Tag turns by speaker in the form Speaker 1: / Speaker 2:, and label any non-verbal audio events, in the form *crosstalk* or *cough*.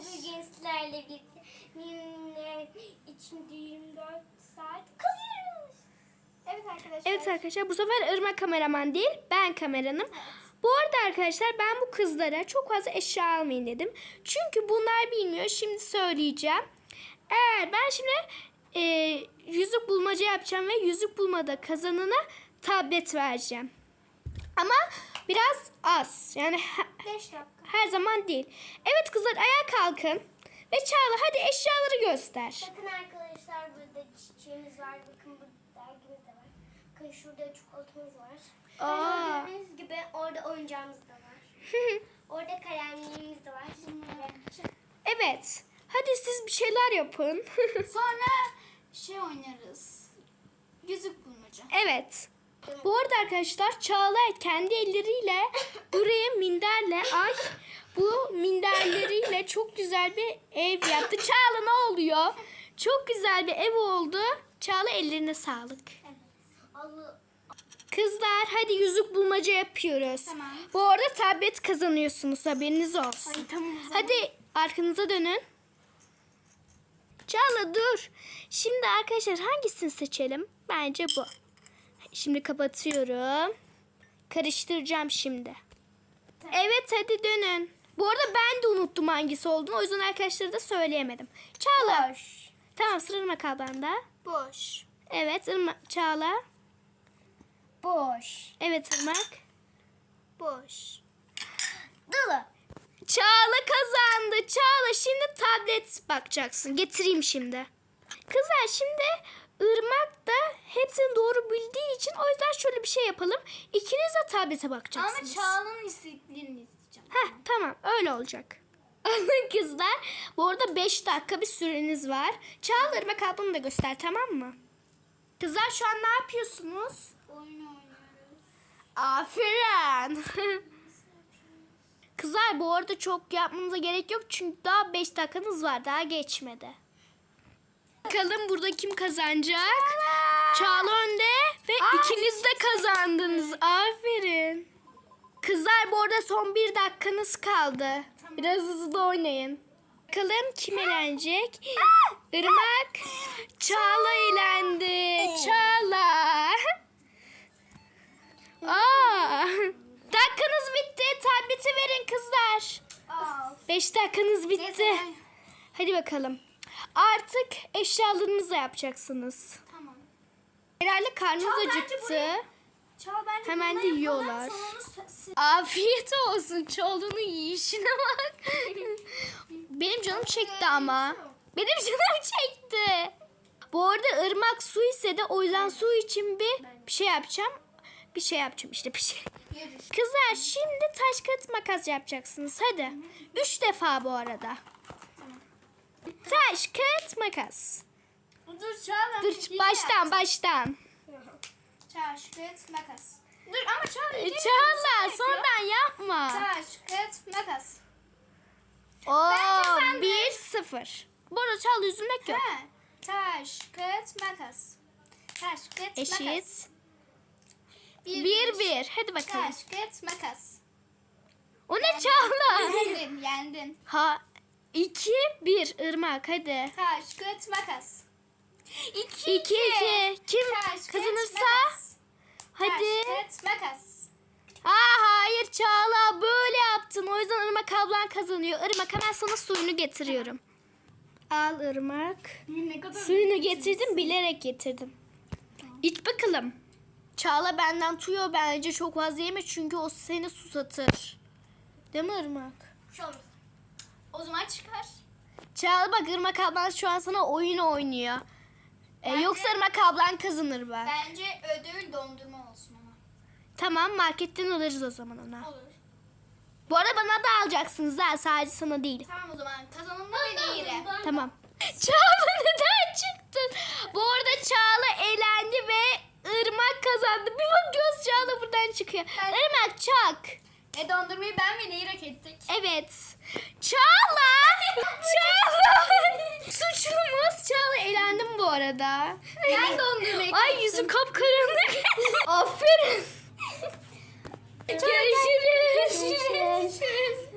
Speaker 1: bugün sizlerle birlikte içinde 24 saat kalıyoruz. Evet arkadaşlar.
Speaker 2: Evet arkadaşlar bu sefer Irmak kameraman değil ben kameranım. Bu arada arkadaşlar ben bu kızlara çok fazla eşya almayın dedim. Çünkü bunlar bilmiyor. Şimdi söyleyeceğim. Eğer ben şimdi e, yüzük bulmaca yapacağım ve yüzük bulmada kazanana tablet vereceğim. Ama biraz az. Yani
Speaker 1: 5 dakika.
Speaker 2: her zaman değil. Evet kızlar ayağa kalkın. Ve Çağla hadi eşyaları göster.
Speaker 1: Bakın arkadaşlar burada çiçeğimiz var. Bakın burada dergimiz de var. Bakın şurada çikolatamız var.
Speaker 2: Aa.
Speaker 1: Gördüğünüz gibi orada oyuncağımız da var. Orada kalemliğimiz de var. Evet.
Speaker 2: evet. Hadi siz bir şeyler yapın. *laughs*
Speaker 3: Sonra şey oynarız. Yüzük bulmaca.
Speaker 2: Evet. Bu arada arkadaşlar Çağla kendi elleriyle buraya minderle ay bu minderleriyle çok güzel bir ev yaptı. Çağla ne oluyor? Çok güzel bir ev oldu. Çağla ellerine sağlık. Kızlar hadi yüzük bulmaca yapıyoruz.
Speaker 3: Tamam.
Speaker 2: Bu arada tablet kazanıyorsunuz haberiniz olsun.
Speaker 3: Ay, tamam.
Speaker 2: Hadi arkanıza dönün. Çağla dur. Şimdi arkadaşlar hangisini seçelim? Bence bu. Şimdi kapatıyorum. Karıştıracağım şimdi. Evet hadi dönün. Bu arada ben de unuttum hangisi olduğunu. O yüzden arkadaşlara da söyleyemedim. Çağla. Tamam sıra Irmak ablanda.
Speaker 3: Boş.
Speaker 2: Evet Irmak, Çağla.
Speaker 1: Boş.
Speaker 2: Evet Irmak.
Speaker 3: Boş.
Speaker 1: Dolu.
Speaker 2: Çağla kazandı. Çağla şimdi tablet bakacaksın. Getireyim şimdi. Kızlar şimdi Irmak da hepsini doğru bildiği için o yüzden şöyle bir şey yapalım. İkiniz de tablete
Speaker 3: Ama
Speaker 2: bakacaksınız.
Speaker 3: Çağla'nın istediklerini isteyeceğim.
Speaker 2: Heh tamam öyle olacak. Kızlar bu arada 5 dakika bir süreniz var. Çağla Irmak ablanı da göster tamam mı? Kızlar şu an ne yapıyorsunuz?
Speaker 3: Oyun oynuyoruz.
Speaker 2: Aferin. *laughs* Kızlar bu arada çok yapmanıza gerek yok çünkü daha 5 dakikanız var daha geçmedi. Bakalım burada kim kazanacak? Çağla önde ve ikiniz de kazandınız. Aferin. Kızlar bu arada son bir dakikanız kaldı. Biraz hızlı oynayın. Bakalım kim eğlenecek? Irmak. Çağla eğlendi. Çağla. Aa. Dakikanız bitti. Tableti verin kızlar. 5 dakikanız bitti. Hadi bakalım. Artık eşyalarınızı yapacaksınız.
Speaker 3: Tamam.
Speaker 2: Herhalde karnınız
Speaker 3: bence
Speaker 2: acıktı.
Speaker 3: bence
Speaker 2: Hemen de yiyorlar. Afiyet olsun. Çoğulunu yiyişine bak. *laughs* Benim canım çekti ama. Benim canım çekti. Bu arada ırmak su istedi. O yüzden su için bir, bir şey yapacağım. Bir şey yapacağım işte bir şey. Kızlar şimdi taş kağıt makas yapacaksınız. Hadi. Üç defa bu arada. Taş kağıt makas.
Speaker 3: Dur Çağla.
Speaker 2: Dur baştan baştan.
Speaker 3: Taş, kağıt, makas. Dur ama Çağla.
Speaker 2: E, Çağla
Speaker 3: önce
Speaker 2: sonradan yapma.
Speaker 3: Taş, kağıt, makas.
Speaker 2: Oo, bir sıfır. Bu arada Çağla üzülmek yok.
Speaker 3: Ha. Taş, kağıt, makas. Taş, kağıt, makas.
Speaker 2: Eşit. Bir bir. Hadi bakalım.
Speaker 3: Taş, kağıt, makas.
Speaker 2: O ne Çağla?
Speaker 3: Yendin, yendin.
Speaker 2: Ha iki bir ırmak hadi.
Speaker 3: Taş, kağıt, makas.
Speaker 2: İki iki. Kim
Speaker 3: Taş,
Speaker 2: kazanırsa
Speaker 3: makas.
Speaker 2: hadi.
Speaker 3: Taş, makas.
Speaker 2: Aa hayır Çağla böyle yaptın. O yüzden Irmak ablan kazanıyor. Irmak hemen sana suyunu getiriyorum. Al Irmak.
Speaker 3: Ne kadar
Speaker 2: Suyunu getirdim bilerek getirdim. İç bakalım. Çağla benden tuyor bence çok fazla yeme çünkü o seni susatır. Değil mi Irmak?
Speaker 3: Şu olmaz. O zaman çıkar.
Speaker 2: Çağla bak Irmak ablan şu an sana oyun oynuyor. Ee,
Speaker 3: Bence-
Speaker 2: yoksa Irmak ablan kazanır bak.
Speaker 3: Bence ödül dondurma olsun ama.
Speaker 2: Tamam marketten alırız o zaman ona.
Speaker 3: Olur.
Speaker 2: Bu arada bana da alacaksınız ha sadece sana değil.
Speaker 3: Tamam o zaman kazanımda beni yere.
Speaker 2: Tamam. Çağla *laughs* neden çıktın? Bu arada Çağla elendi ve Irmak kazandı. Bir bak göz Çağla buradan çıkıyor.
Speaker 3: Ben-
Speaker 2: Irmak çak.
Speaker 3: E dondurmayı ben ve Nehir hak ettik.
Speaker 2: Evet. Çağla! *laughs* Çağla! Suçlumuz Çağla elendim bu arada.
Speaker 3: Ben dondurmayı
Speaker 2: Ay
Speaker 3: kaptım.
Speaker 2: yüzü kapkaranlık. *laughs* Aferin. Görüşürüz.
Speaker 1: Görüşürüz.